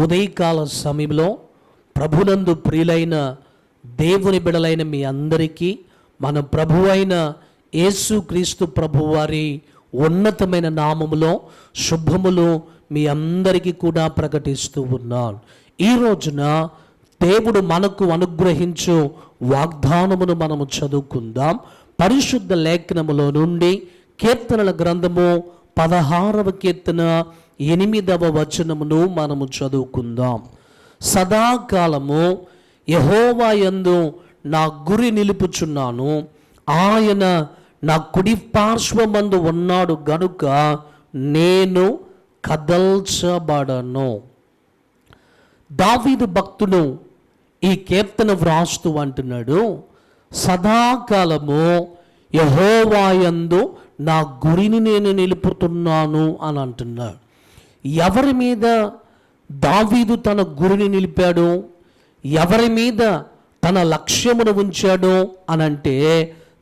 ఉదయకాల సమయంలో ప్రభునందు ప్రియులైన దేవుని బిడలైన మీ అందరికీ మన ప్రభు అయిన యేసుక్రీస్తు ప్రభువారి ఉన్నతమైన నామములో శుభములు మీ అందరికీ కూడా ప్రకటిస్తూ ఉన్నాను. ఈ రోజున దేవుడు మనకు అనుగ్రహించు వాగ్దానమును మనము చదువుకుందాం. పరిశుద్ధ లేఖనములో నుండి కీర్తనల గ్రంథము పదహారవ కీర్తన ఎనిమిదవ వచనమును మనము చదువుకుందాం. సదాకాలము యహోవా యందు నా గురి నిలుపుచున్నాను. ఆయన నా కుడి పార్శ్వమందు ఉన్నాడు గనుక నేను కదల్చబడను. దావీదు భక్తుడు ఈ కీర్తన వ్రాస్తూ అంటున్నాడు సదాకాలము యహోవాయందు నా గురిని నేను నిలుపుతున్నాను అని అంటున్నాడు. ఎవరి మీద దావీదు తన గురిని నిలిపాడు? ఎవరి మీద తన లక్ష్యమును ఉంచాడు? అని అంటే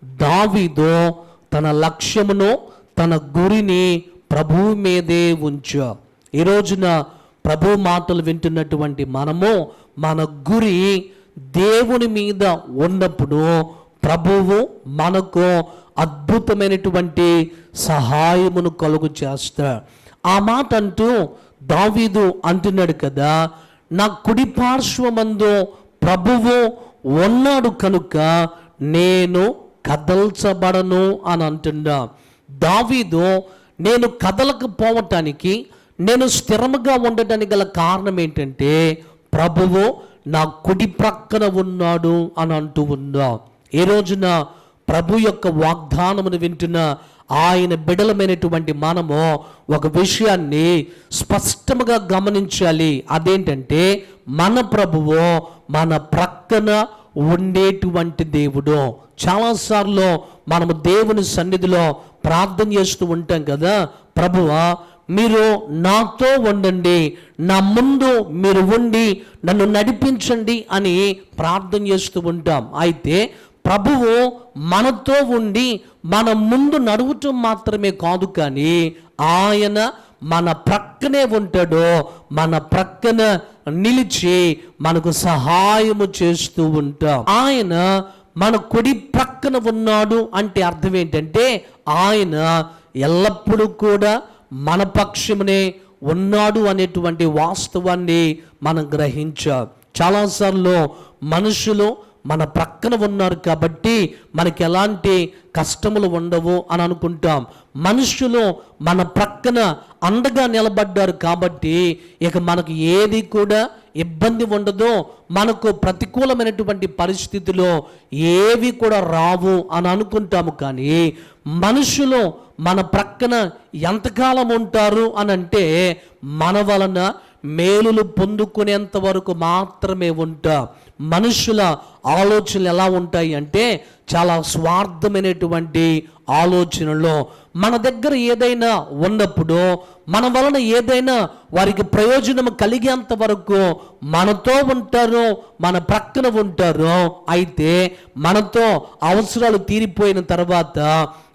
దావీదు తన లక్ష్యమును తన గురిని ప్రభువు మీదే ఉంచా. ఈ రోజున ప్రభు మాటలు వింటున్నటువంటి మనము మన గురి దేవుని మీద ఉన్నప్పుడు ప్రభువు మనకు అద్భుతమైనటువంటి సహాయమును కలుగు చేస్తా ఆ మాట అంటూ దావీదు అంటున్నాడు కదా నా కుడి పార్శ్వమందు ప్రభువు ఉన్నాడు కనుక నేను కదల్చబడను అని అంటున్నా. దావీదు నేను కదలకపోవటానికి నేను స్థిరముగా ఉండటానికి గల కారణం ఏంటంటే ప్రభువు నా కుడి ప్రక్కన ఉన్నాడు అని అంటూ ఉందా ఈ రోజున ప్రభు యొక్క వాగ్దానమును వింటున్న ఆయన బిడలమైనటువంటి మనము ఒక విషయాన్ని స్పష్టముగా గమనించాలి. అదేంటంటే మన ప్రభువు మన ప్రక్కన ఉండేటువంటి దేవుడు. చాలాసార్లు మనము దేవుని సన్నిధిలో ప్రార్థన చేస్తూ ఉంటాం కదా ప్రభువా మీరు నాతో ఉండండి నా ముందు మీరు ఉండి నన్ను నడిపించండి అని ప్రార్థన చేస్తూ ఉంటాం. అయితే ప్రభువు మనతో ఉండి మన ముందు నడువటం మాత్రమే కాదు కానీ ఆయన మన ప్రక్కనే ఉంటాడో మన ప్రక్కన నిలిచి మనకు సహాయము చేస్తూ ఉంటాం. ఆయన మన కొడి ప్రక్కన ఉన్నాడు అంటే అర్థం ఏంటంటే ఆయన ఎల్లప్పుడూ కూడా మన పక్షమునే ఉన్నాడు అనేటువంటి వాస్తవాన్ని మనం గ్రహించాం. చాలాసార్లు మనుషులు మన ప్రక్కన ఉన్నారు కాబట్టి మనకి ఎలాంటి కష్టములు ఉండవు అని అనుకుంటాం. మనుషులు మన ప్రక్కన అండగా నిలబడ్డారు కాబట్టి ఇక మనకు ఏది కూడా ఇబ్బంది ఉండదు. మనకు ప్రతికూలమైనటువంటి పరిస్థితులు ఏవి కూడా రావు అని అనుకుంటాము కానీ మనుషులు మన ప్రక్కన ఎంతకాలం ఉంటారు అని అంటే మన వలన మేలులు పొందుకునేంత వరకు మాత్రమే ఉంటా. మనుషుల ఆలోచనలు ఎలా ఉంటాయి అంటే చాలా స్వార్థమైనటువంటి ఆలోచనలో మన దగ్గర ఏదైనా ఉన్నప్పుడు మన వలన ఏదైనా వారికి ప్రయోజనం కలిగేంత వరకు మనతో ఉంటారు మన ప్రక్కన ఉంటారు అయితే మనతో అవసరాలు తీరిపోయిన తర్వాత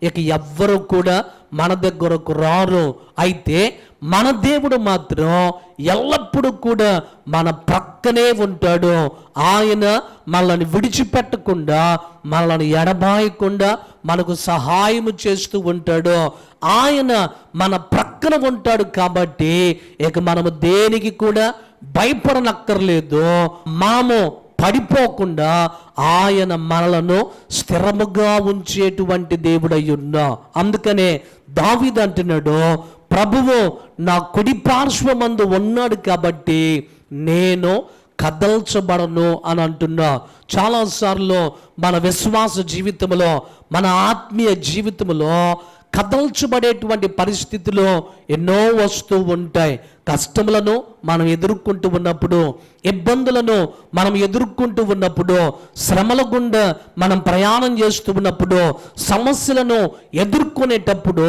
ఇక ఎవ్వరు కూడా మన దగ్గరకు రారు. అయితే మన దేవుడు మాత్రం ఎల్లప్పుడూ కూడా మన ప్రక్కనే ఉంటాడు. ఆయన మనల్ని విడిచిపెట్టకుండా మనల్ని ఎడబాయకుండా మనకు సహాయం చేస్తూ ఉంటాడు. ఆయన మన ప్రక్కన ఉంటాడు కాబట్టి ఇక మనము దేనికి కూడా భయపడనక్కర్లేదు. మాము పడిపోకుండా ఆయన మనలను స్థిరముగా ఉంచేటువంటి దేవుడై ఉన్నా. అందుకనే దావిద్ అంటున్నాడు ప్రభువు నా కుడి పార్శ్వమందు ఉన్నాడు కాబట్టి నేను కదల్చబడను అని అంటున్నా. చాలాసార్లు మన విశ్వాస జీవితంలో మన ఆత్మీయ జీవితంలో కదల్చబడేటువంటి పరిస్థితులు ఎన్నో వస్తూ ఉంటాయి. కష్టములను మనం ఎదుర్కొంటూ ఉన్నప్పుడు ఇబ్బందులను మనం ఎదుర్కొంటూ ఉన్నప్పుడు శ్రమల గుండా మనం ప్రయాణం చేస్తూ ఉన్నప్పుడు సమస్యలను ఎదుర్కొనేటప్పుడు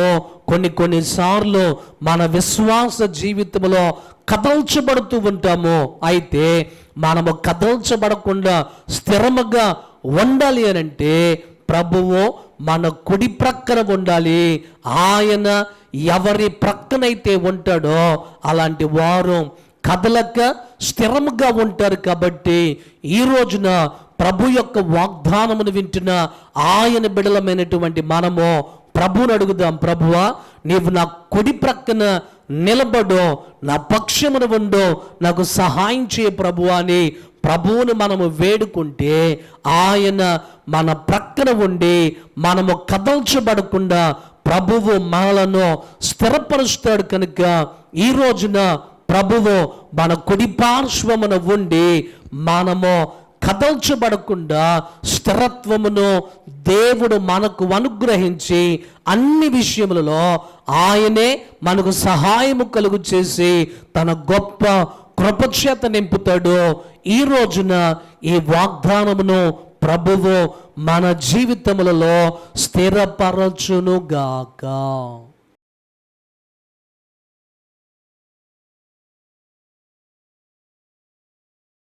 కొన్ని కొన్నిసార్లు మన విశ్వాస జీవితంలో కదల్చబడుతూ ఉంటాము. అయితే మనము కదల్చబడకుండా స్థిరముగా ఉండాలి అని అంటే ప్రభువు మన కుడి ప్రక్కన ఉండాలి. ఆయన ఎవరి ప్రక్కనైతే ఉంటాడో అలాంటి వారు కదలక స్థిరముగా ఉంటారు కాబట్టి ఈ రోజున ప్రభు యొక్క వాగ్దానమును వింటున్న ఆయన బిడలమైనటువంటి మనము ప్రభుని అడుగుదాం. ప్రభువా నీవు నా కుడి ప్రక్కన నిలబడో నా పక్షమును ఉండో నాకు సహాయం చేయ ప్రభు అని ప్రభువును మనము వేడుకుంటే ఆయన మన ప్రక్కన ఉండి మనము కదల్చబడకుండా ప్రభువు మనలను స్థిరపరుస్తాడు కనుక ఈ రోజున ప్రభువు మన కుడి పార్శ్వమున ఉండి మనము కదల్చబడకుండా స్థిరత్వమును దేవుడు మనకు అనుగ్రహించి అన్ని విషయములలో ఆయనే మనకు సహాయము కలుగు చేసి తన గొప్ప కృపచేత నింపుతాడు ఈ రోజున ఈ వాగ్దానమును ప్రభువు మన జీవితములలో స్థిరపరచునుగాక.